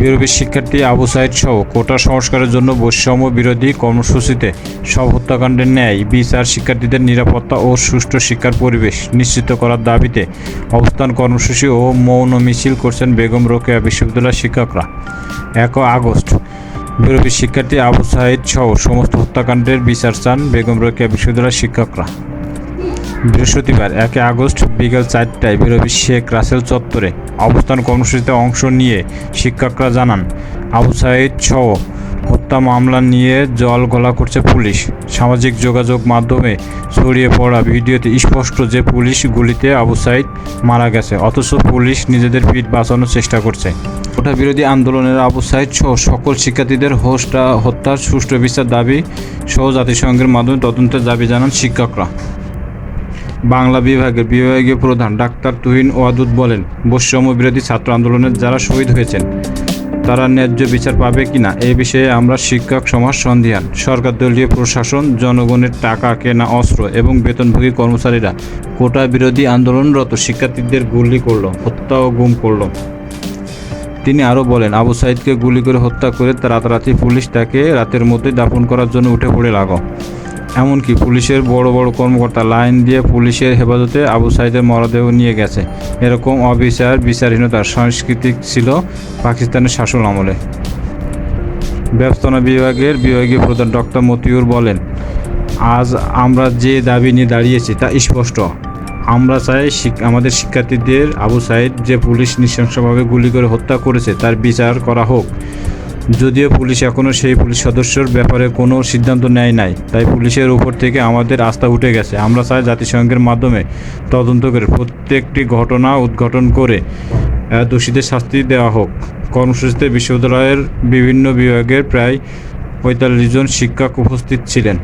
বিরোধী শিক্ষার্থী আবু সাইদ সহ কোটা সংস্কারের জন্য বৈষম্য বিরোধী কর্মসূচিতে সব হত্যাকাণ্ডের ন্যায় বিচার শিক্ষার্থীদের নিরাপত্তা ও সুষ্ঠু শিক্ষার পরিবেশ নিশ্চিত করার দাবিতে অবস্থান কর্মসূচি ও মৌন মিছিল করছেন বেগম রোকেয়া বিশ্ববিদ্যালয়ের শিক্ষকরা। এক আগস্ট, বিরোধী শিক্ষার্থী আবু সাইদ সহ সমস্ত হত্যাকাণ্ডের বিচার চান বেগম রোকেয়া বিশ্ববিদ্যালয়ের শিক্ষকরা। বৃহস্পতিবার একে আগস্ট বিকেল চারটায় বিরোধী শেখ রাসেল চত্বরে। অবস্থান কর্মসূচিতে অংশ নিয়ে শিক্ষকরা জানান, আবু সাইদ সহ হত্যা মামলা নিয়ে জল গলা করছে পুলিশ। সামাজিক যোগাযোগ মাধ্যমে ছড়িয়ে পড়া ভিডিওতে স্পষ্ট যে পুলিশ গুলিতে আবু সাইদ মারা গেছে, অথচ পুলিশ নিজেদের পিঠ বাঁচানোর চেষ্টা করছে। ওটা বিরোধী আন্দোলনের আবু সাইদ সহ সকল শিক্ষার্থীদের হোস্টা হত্যার সুষ্ঠু বিচার দাবি সহ জাতিসংঘের মাধ্যমে তদন্তের দাবি জানান শিক্ষকরা। বাংলা বিভাগের বিভাগীয় প্রধান ডাক্তার তুহিন ওয়াদুদ বলেন, বৈষম্য বিরোধী ছাত্র আন্দোলনের যারা শহীদ হয়েছেন, তারা ন্যায্য বিচার পাবে কিনা এ বিষয়ে আমরা শিক্ষক, সমাজ সন্ধিহান, সরকার দলীয় প্রশাসন, জনগণের টাকা কেনা অস্ত্র এবং বেতনভোগী কর্মচারীরা কোটা বিরোধী আন্দোলনরত শিক্ষার্থীদের গুলি করল, হত্যা ও গুম করল। তিনি আরও বলেন, আবু সাইদকে গুলি করে হত্যা করে রাতারাতি পুলিশ তাকে রাতের মধ্যে দাফন করার জন্য উঠে পড়ে লাগো এমনকি পুলিশের বড় বড় কর্মকর্তা লাইন দিয়ে পুলিশের হেফাজতে আবু সাইদের মরদেহ নিয়ে গেছে। এরকম অবিচার বিচারহীনতার সাংস্কৃতিক ছিল পাকিস্তানের শাসন আমলে। ব্যবস্থাপনা বিভাগের বিভাগীয় প্রধান ডক্টর মতিউর বলেন, আজ আমরা যে দাবি নিয়ে দাঁড়িয়েছি তা স্পষ্ট। আমরা চাই আমাদের শিক্ষার্থীদের আবু সাইদ যে পুলিশ নৃশংসভাবে গুলি করে হত্যা করেছে তার বিচার করা হোক। যদিও পুলিশ এখনও সেই পুলিশ সদস্যর ব্যাপারে কোনো সিদ্ধান্ত নেয় নাই, তাই পুলিশের উপর থেকে আমাদের আস্থা উঠে গেছে। আমরা চাই জাতিসংঘের মাধ্যমে তদন্ত করে প্রত্যেকটি ঘটনা উদ্ঘাটন করে দোষীদের শাস্তি দেওয়া হোক। কর্মসূচিতে বিশ্ববিদ্যালয়ের বিভিন্ন বিভাগের প্রায় পঁয়তাল্লিশ জন শিক্ষক উপস্থিত ছিলেন।